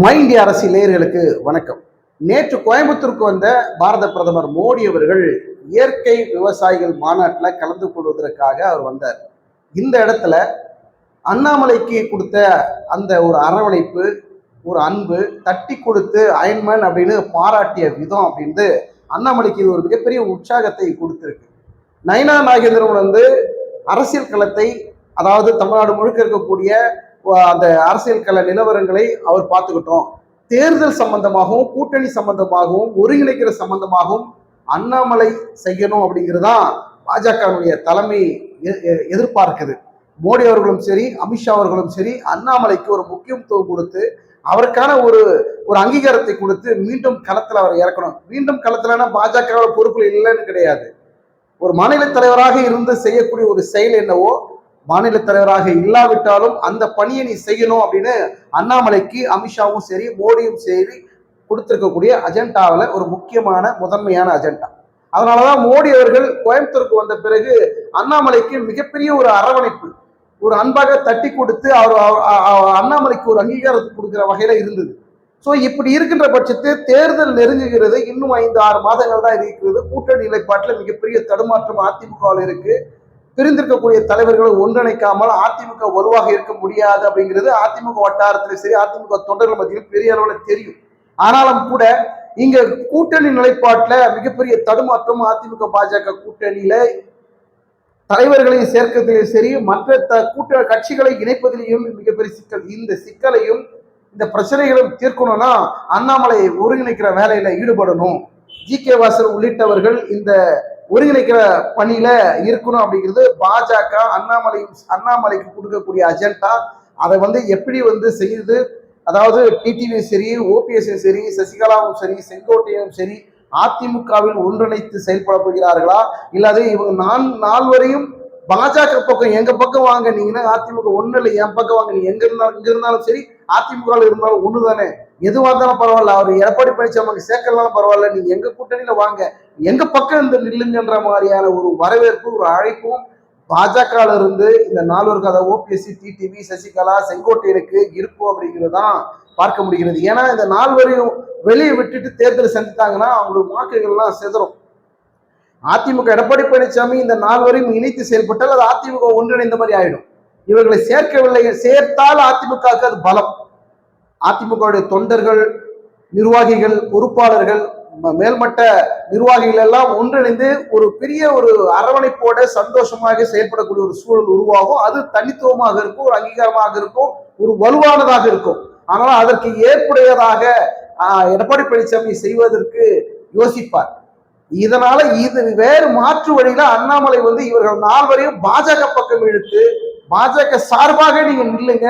My இந்திய அரசியல் வணக்கம். நேற்று கோயம்புத்தூருக்கு வந்த பாரத பிரதமர் மோடி அவர்கள் இயற்கை விவசாயிகள் மாநாட்டில் கலந்து கொள்வதற்காக அவர் வந்தார். இந்த இடத்துல அண்ணாமலைக்கு கொடுத்த அந்த ஒரு அரவணைப்பு ஒரு அன்பு தட்டி கொடுத்து அயன்மேன் அப்படின்னு பாராட்டிய விதம் அப்படின்ட்டு அண்ணாமலைக்கு இது ஒரு மிகப்பெரிய உற்சாகத்தை கொடுத்துருக்கு. நயனா நாகேந்திரன் வந்து அரசியல் களத்தை அதாவது தமிழ்நாடு முழுக்க இருக்கக்கூடிய அந்த அரசியல் கல நிலவரங்களை அவர் பார்த்துக்கிட்டோம். தேர்தல் சம்பந்தமாகவும் கூட்டணி சம்பந்தமாகவும் ஒருங்கிணைக்கிற சம்பந்தமாகவும் அண்ணாமலை செய்யணும் அப்படிங்கிறதான் பாஜகவுடைய தலைமை எ- எ- எதிர்பார்க்குது. மோடி அவர்களும் சரி அமித்ஷா அவர்களும் சரி அண்ணாமலைக்கு ஒரு முக்கியத்துவம் கொடுத்து அவருக்கான ஒரு ஒரு அங்கீகாரத்தை கொடுத்து மீண்டும் களத்தில் அவர் இறக்கணும். மீண்டும் களத்துலனா பாஜகவோட பொறுப்பில் இல்லைன்னு கிடையாது. ஒரு மாநில தலைவராக இருந்து செய்யக்கூடிய ஒரு செயல் என்னவோ மாநில தலைவராக இல்லாவிட்டாலும் அந்த பணியை நீ செய்யணும் அப்படின்னு அண்ணாமலைக்கு அமித்ஷாவும் சரி மோடியும் சரி கொடுத்துருக்கக்கூடிய அஜெண்டாவில் ஒரு முக்கியமான முதன்மையான அஜெண்டா. அதனாலதான் மோடி அவர்கள் கோயம்புத்தூருக்கு வந்த பிறகு அண்ணாமலைக்கு மிகப்பெரிய ஒரு அரவணைப்பு ஒரு அன்பாக தட்டி கொடுத்து அவர் அவர்- அண்ணாமலைக்கு ஒரு அங்கீகாரத்தை கொடுக்கிற வகையில இருந்தது. ஸோ இப்படி இருக்கின்ற பட்சத்தில் தேர்தல் நெருங்குகிறது. இன்னும் ஐந்து ஆறு மாதங்கள் தான் இருக்கிறது. கூட்டணி நிலைப்பாட்டில் மிகப்பெரிய தடுமாற்றம் அதிமுகவில் இருக்கு. பிரிந்திருக்கக்கூடிய தலைவர்களை ஒன்றிணைக்காமல் அதிமுக வலுவாக இருக்க முடியாது அப்படிங்கிறது அதிமுக வட்டாரத்தில் சரி அதிமுக தொண்டர்கள் மத்தியில் பெரிய அளவில் தெரியும். ஆனாலும் கூட இங்க கூட்டணி நிலைப்பாட்டுல மிகப்பெரிய தடுமாற்றம் அதிமுக பாஜக கூட்டணியில தலைவர்களையும் சேர்க்கறதிலும் சரி மற்ற த கூட்ட கட்சிகளை இணைப்பதிலையும் மிகப்பெரிய சிக்கல். இந்த சிக்கலையும் இந்த பிரச்சனைகளும் தீர்க்கணும்னா அண்ணாமலை ஒருங்கிணைக்கிற வேலையில ஈடுபடணும். ஜி கே வாசன் உள்ளிட்டவர்கள் இந்த ஒருங்கிணைக்கிற பணியில இருக்கணும் அப்படிங்கிறது பாஜக அண்ணாமலை அண்ணாமலைக்கு கொடுக்கக்கூடிய அஜெண்டா அதை வந்து எப்படி வந்து செய்யுது? அதாவது டிடிவியும் சரி ஓபிஎஸும் சரி சசிகலாவும் சரி செங்கோட்டையும் சரி அதிமுகவில் ஒன்றிணைத்து செயல்பட போகிறார்களா? இல்லாத இவங்க நான் நால்வரையும் பாஜக பக்கம் எங்க பக்கம் வாங்க? நீங்கன்னா அதிமுக ஒன்னு இல்லை என் பக்கம் வாங்க? நீ எங்க இருந்தாலும் இங்க இருந்தாலும் சரி அதிமுக இருந்தாலும் ஒண்ணுதானே? எதுவா இருந்தாலும் பரவாயில்ல. அவர் எடப்பாடி பழனிசாமி சேர்க்கலாம் பரவாயில்ல. நீங்க எங்க கூட்டணியில வாங்க. எங்க பக்கம் இருந்து நில்லுங்கன்ற மாதிரியான ஒரு வரவேற்பு ஒரு அழைப்பும் பாஜக இருந்து இந்த நால்வர் கதை ஓபிஎஸ்சி டிடிவி சசிகலா செங்கோட்டையனுக்கு இருக்கும் அப்படிங்கிறது தான் பார்க்க முடிகிறது. ஏன்னா இந்த நால்வரையும் வெளியே விட்டுட்டு தேர்தல் சந்தித்தாங்கன்னா அவங்களுக்கு வாக்குகள்லாம் சிதறும். அதிமுக எடப்பாடி பழனிசாமி இந்த நால்வரையும் இணைத்து செயல்பட்டால் அது அதிமுக ஒன்றிணைந்த மாதிரி ஆயிடும். இவர்களை சேர்க்கவில்லை சேர்த்தால் அதிமுகவுக்கு அது பலம். அதிமுகவுடைய தொண்டர்கள் நிர்வாகிகள் பொறுப்பாளர்கள் மேல்மட்ட நிர்வாகிகள் எல்லாம் ஒன்றிணைந்து ஒரு பெரிய ஒரு அரவணைப்போட சந்தோஷமாக செயல்படக்கூடிய ஒரு சூழல் உருவாகும். அது தனித்துவமாக இருக்கும் ஒரு அங்கீகாரமாக இருக்கும் ஒரு வலுவானதாக இருக்கும். ஆனால் அதற்கு ஏற்புடையதாக எடப்பாடி பழனிசாமி செய்வதற்கு யோசிப்பார். இதனால இது வேறு மாற்று வழியில அண்ணாமலை வந்து இவர்கள் நால்வரையும் பாஜக பக்கம் இழுத்து பாஜக சார்பாக நீங்க நில்லுங்க.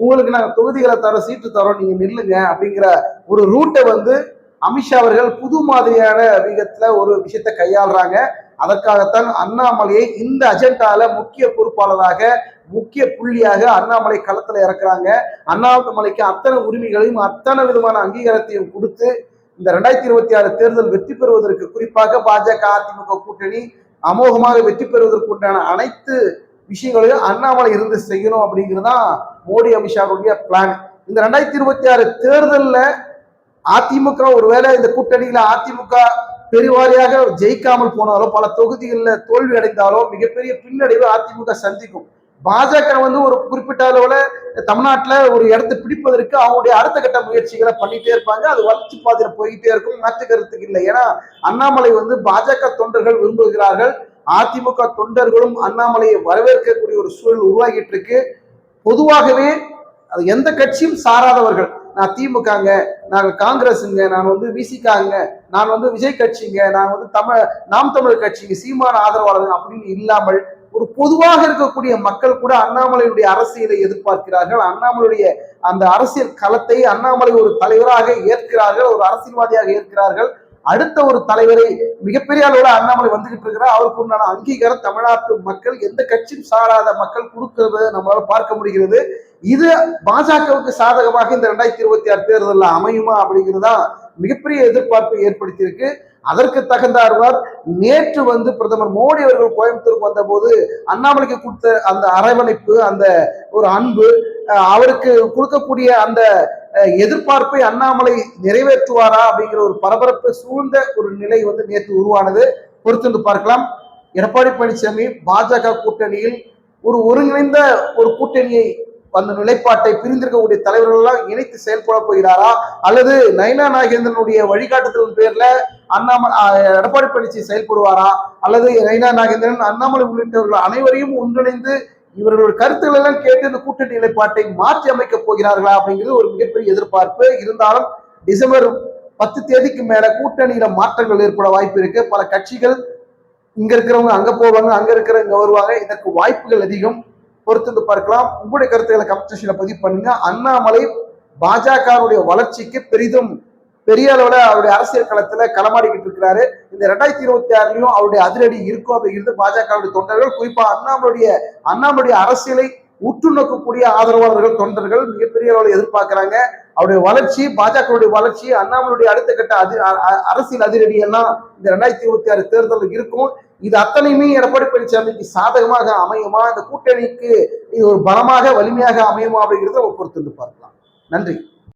உங்களுக்கு நாங்கள் தொகுதிகளை தரோம் சீட்டு தரோம் நீங்க நில்லுங்க அப்படிங்கிற ஒரு ரூட்டை வந்து அமித்ஷா அவர்கள் புது மாதிரியான விதத்துல ஒரு விஷயத்தை கையாளுறாங்க. அதற்காகத்தான் அண்ணாமலையை இந்த அஜெண்டால முக்கிய பொறுப்பாளராக முக்கிய புள்ளியாக அண்ணாமலை களத்துல இறக்குறாங்க. அண்ணாமலைக்கு அத்தனை உரிமைகளையும் அத்தனை விதமான அங்கீகாரத்தையும் கொடுத்து இந்த ரெண்டாயிரத்தி இருபத்தி ஆறு தேர்தல் வெற்றி பெறுவதற்கு குறிப்பாக பாஜக அதிமுக கூட்டணி அமோகமாக வெற்றி பெறுவதற்கு உண்டான அனைத்து விஷயங்களையும் அண்ணாமலை இருந்து செய்யணும் அப்படிங்கிறது தான் மோடி அமித்ஷாவுடைய பிளான் இந்த ரெண்டாயிரத்தி இருபத்தி ஆறு தேர்தலில் அதிமுக ஒருவேளை இந்த கூட்டணியில் அதிமுக பெருவாரியாக ஜெயிக்காமல் போனாலோ பல தொகுதிகளில் தோல்வி அடைந்தாலோ மிகப்பெரிய பின்னடைவு அதிமுக சந்திக்கும். பாஜக வந்து ஒரு குறிப்பிட்ட அளவில் தமிழ்நாட்டில் ஒரு இடத்தை பிடிப்பதற்கு அவங்களுடைய அடுத்த கட்ட முயற்சிகளை பண்ணிட்டே இருப்பாங்க. அது வளர்ச்சி பாதையில் போய்கிட்டே இருக்கும். மாற்று கருத்துக்கு இல்லை. ஏன்னா அண்ணாமலை வந்து பாஜக தொண்டர்கள் விரும்புகிறார்கள். அதிமுக தொண்டர்களும் அண்ணாமலையை வரவேற்கக்கூடிய ஒரு சூழல் உருவாகிட்டு இருக்கு பொதுவாகவே அது எந்த கட்சியும் சாராதவர்கள். நான் திமுகங்க நாங்கள் காங்கிரஸுங்க நான் வந்து விசிகாங்க நான் வந்து விஜய் கட்சிங்க நான் வந்து தமிழ் நாம் தமிழர் கட்சிங்க சீமான ஆதரவாளர்கள் அப்படின்னு இல்லாமல் ஒரு பொதுவாக இருக்கக்கூடிய மக்கள் கூட அண்ணாமலையுடைய அரசியலை எதிர்பார்க்கிறார்கள். அண்ணாமலையுடைய அந்த அரசியல் களத்தை அண்ணாமலை ஒரு தலைவராக ஏற்கிறார்கள் ஒரு அரசியல்வாதியாக ஏற்கிறார்கள். அடுத்த ஒரு தலைவரை மிகப்பெரிய அளவில் அண்ணாமலை வந்துகிட்டு இருக்கிறார் அவருக்கு உண்டான அங்கீகாரம் தமிழ்நாட்டு மக்கள் எந்த கட்சியும் சாராத மக்கள் கொடுக்கறத நம்மளால பார்க்க முடிகிறது. இது பாஜகவுக்கு சாதகமாக இந்த ரெண்டாயிரத்தி இருபத்தி ஆறு தேர்தலில் அமையுமா அப்படிங்கிறதா மிகப்பெரிய எதிர்பார்ப்பை ஏற்படுத்தியிருக்கு. அதற்கு தகுந்தார்வார் நேற்று வந்து பிரதமர் மோடி அவர்கள் கோயம்புத்தூருக்கு வந்தபோது அண்ணாமலைக்கு கொடுத்த அந்த அரவணைப்பு அந்த ஒரு அன்பு அவருக்கு கொடுக்கக்கூடிய அந்த எதிர்பார்ப்பை அண்ணாமலை நிறைவேற்றுவாரா அப்படிங்கிற ஒரு பரபரப்பு சூழ்ந்த ஒரு நிலை வந்து நேற்று உருவானது. பொறுத்திருந்து பார்க்கலாம். எடப்பாடி பழனிசாமி பாஜக கூட்டணியில் ஒரு ஒருங்கிணைந்த ஒரு கூட்டணியை அந்த நிலைப்பாட்டை பிரிந்திருக்கக்கூடிய தலைவர்கள் எல்லாம் இணைத்து செயல்பட போகிறாரா? அல்லது நயனா நாகேந்திரனுடைய வழிகாட்டுதலின் பேர்ல அண்ணாமலை எடப்பாடி பழனிசாமி செயல்படுவாரா? அல்லது நயனா நாகேந்திரன் அண்ணாமலை உள்ளிட்டவர்கள் அனைவரையும் ஒன்றிணைந்து இவர்களோட கருத்துக்கள் எல்லாம் கேட்டு இந்த கூட்டணி நிலைப்பாட்டை மாற்றி அமைக்க போகிறார்களா அப்படிங்கிறது ஒரு மிகப்பெரிய எதிர்பார்ப்பு. இருந்தாலும் டிசம்பர் பத்து தேதிக்கு மேல கூட்டணியில மாற்றங்கள் ஏற்பட வாய்ப்பு இருக்கு. பல கட்சிகள் இங்க இருக்கிறவங்க அங்க போவாங்க அங்க இருக்கிறவங்க வருவாங்க. இதற்கு வாய்ப்புகள் அதிகம். பொறுத்திருந்து பார்க்கலாம். உங்களுடைய கருத்துக்களை கமெண்ட் செக்ஷன்ல பதிவு பண்ணுங்க. அண்ணாமலை பாஜகவுடைய வளர்ச்சிக்கு பெரிதும் பெரிய அளவில் அவருடைய அரசியல் களத்தில் களமாடிக்கிட்டு இருக்கிறாரு. இந்த ரெண்டாயிரத்தி இருபத்தி ஆறுலையும் அவருடைய அதிரடி இருக்கும் அப்படிங்கிறது பாஜகவுடைய தொண்டர்கள் குறிப்பாக அண்ணாமலுடைய அண்ணாமலுடைய அரசியலை உற்று நோக்கக்கூடிய ஆதரவாளர்கள் தொண்டர்கள் மிகப்பெரிய அளவில் எதிர்பார்க்கிறாங்க. அவருடைய வளர்ச்சி பாஜகவுடைய வளர்ச்சி அண்ணாமலுடைய அடுத்த கட்ட அதி அ- அரசியல் அதிரடி எல்லாம் இந்த ரெண்டாயிரத்தி இருபத்தி ஆறு தேர்தலில் இருக்கும். இது அத்தனையுமே எடப்பாடி பழனிசாமிக்கு சாதகமாக அமையுமா? இந்த கூட்டணிக்கு இது ஒரு பலமாக வலிமையாக அமையுமா அப்படிங்கிறத பொறுத்து பார்க்கலாம். நன்றி.